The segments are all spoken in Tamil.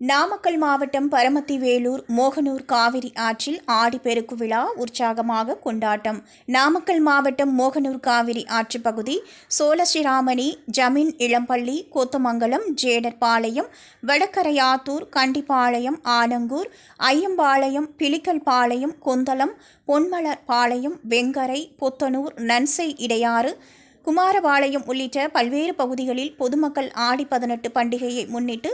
நாமக்கல் மாவட்டம் பரமத்தி வேலூர் மோகனூர் காவிரி ஆற்றில் ஆடிப்பெருக்கு விழா உற்சாகமாக கொண்டாட்டம். நாமக்கல் மாவட்டம் மோகனூர் காவிரி ஆற்று பகுதி சோழஸ்ரீராமணி ஜமீன் இளம்பள்ளி கோத்தமங்கலம் ஜேடர்பாளையம் வடக்கரையாத்தூர் கண்டிப்பாளையம் ஆனங்கூர் ஐயம்பாளையம் பிலிக்கல்பாளையம் கொந்தளம் பொன்மலர் பாளையம் வெங்கரை புத்தனூர் நன்சை இடையாறு குமாரபாளையம் உள்ளிட்ட பல்வேறு பகுதிகளில் பொதுமக்கள் ஆடி பதினெட்டு பண்டிகையை முன்னிட்டு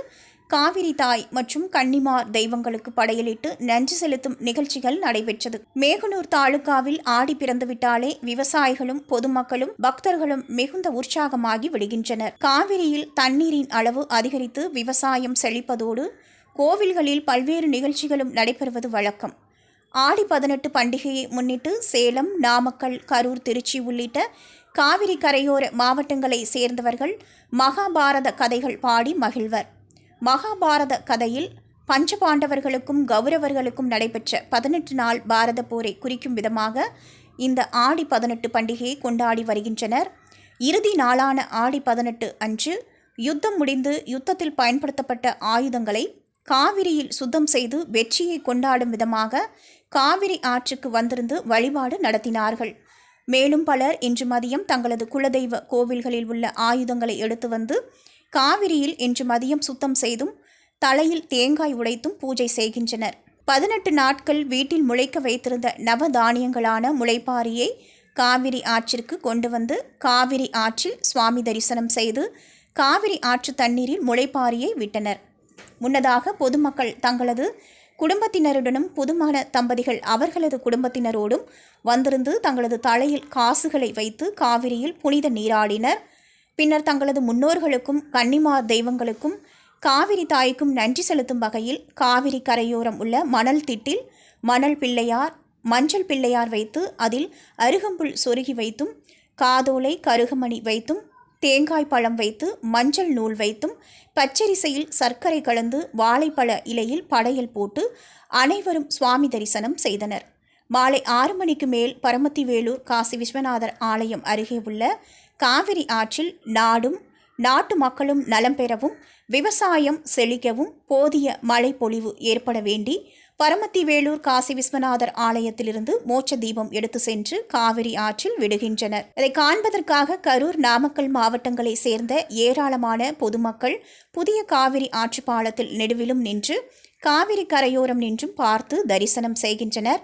காவிரி தாய் மற்றும் கன்னிமார் தெய்வங்களுக்கு படையலிட்டு நன்றி செலுத்தும் நிகழ்ச்சிகள் நடைபெற்றது. மேகனூர் தாலுகாவில் ஆடி பிறந்துவிட்டாலே விவசாயிகளும் பொதுமக்களும் பக்தர்களும் மிகுந்த உற்சாகமாகி விடுகின்றனர். காவிரியில் தண்ணீரின் அளவு அதிகரித்து விவசாயம் செழிப்பதோடு கோவில்களில் பல்வேறு நிகழ்ச்சிகளும் நடைபெறுவது வழக்கம். ஆடி பதினெட்டு பண்டிகையை முன்னிட்டு சேலம் நாமக்கல் கரூர் திருச்சி உள்ளிட்ட காவிரி கரையோர மாவட்டங்களை சேர்ந்தவர்கள் மகாபாரத கதைகள் பாடி மகிழ்வர். மகாபாரத கதையில் பஞ்சபாண்டவர்களுக்கும் கௌரவர்களுக்கும் நடைபெற்ற பதினெட்டு நாள் பாரத போரை குறிக்கும் விதமாக இந்த ஆடி பதினெட்டு பண்டிகையை கொண்டாடி வருகின்றனர். இறுதி நாளான ஆடி பதினெட்டு அன்று யுத்தம் முடிந்து யுத்தத்தில் பயன்படுத்தப்பட்ட ஆயுதங்களை காவிரியில் சுத்தம் செய்து வெற்றியை கொண்டாடும் விதமாக காவிரி ஆற்றுக்கு வந்திருந்து வழிபாடு நடத்தினார்கள். மேலும் பலர் இன்று மதியம் தங்களது குலதெய்வ கோவில்களில் உள்ள ஆயுதங்களை எடுத்து வந்து காவிரியில் இன்று மதியம் சுத்தம் செய்தும் தலையில் தேங்காய் உடைத்தும் பூஜை செய்கின்றனர். பதினெட்டு நாட்கள் வீட்டில் முளைக்க வைத்திருந்த நவதானியங்களான முளைப்பாரியை காவிரி ஆற்றிற்கு கொண்டு வந்து காவிரி ஆற்றில் சுவாமி தரிசனம் செய்து காவிரி ஆற்று தண்ணீரில் முளைப்பாரியை விட்டனர். முன்னதாக பொதுமக்கள் தங்களது குடும்பத்தினருடனும் புதுமண தம்பதிகள் அவர்களது குடும்பத்தினரோடும் வந்திருந்து தங்களது தலையில் காசுகளை வைத்து காவிரியில் புனித நீராடினர். பின்னர் தங்களது முன்னோர்களுக்கும் கன்னிமார் தெய்வங்களுக்கும் காவிரி தாய்க்கும் நன்றி செலுத்தும் வகையில் காவிரி கரையோரம் உள்ள மணல் திட்டில் மணல் பிள்ளையார் மஞ்சள் பிள்ளையார் வைத்து அதில் அருகம்புல் சொருகி வைத்தும் காதோலை கருகமணி வைத்தும் தேங்காய் பழம் வைத்து மஞ்சள் நூல் வைத்தும் பச்சரிசையில் சர்க்கரை கலந்து வாழைப்பழ இலையில் படையல் போட்டு அனைவரும் சுவாமி தரிசனம் செய்தனர். மாலை ஆறு மணிக்கு மேல் பரமத்தி வேலூர் காசி விஸ்வநாதர் ஆலயம் அருகே உள்ள காவிரி ஆற்றில் நாடும் நாட்டு மக்களும் நலம் பெறவும் விவசாயம் செழிக்கவும் போதிய மழை பொழிவு ஏற்பட வேண்டி பரமத்தி வேலூர் காசி விஸ்வநாதர் ஆலயத்திலிருந்து மோட்ச தீபம் எடுத்து சென்று காவிரி ஆற்றில் விடுகின்றனர். இதை காண்பதற்காக கரூர் நாமக்கல் மாவட்டங்களை சேர்ந்த ஏராளமான பொதுமக்கள் புதிய காவிரி ஆற்று பாலத்தில் நெடுவிலும் நின்று காவிரி கரையோரம் நின்றும் பார்த்து தரிசனம் செய்கின்றனர்.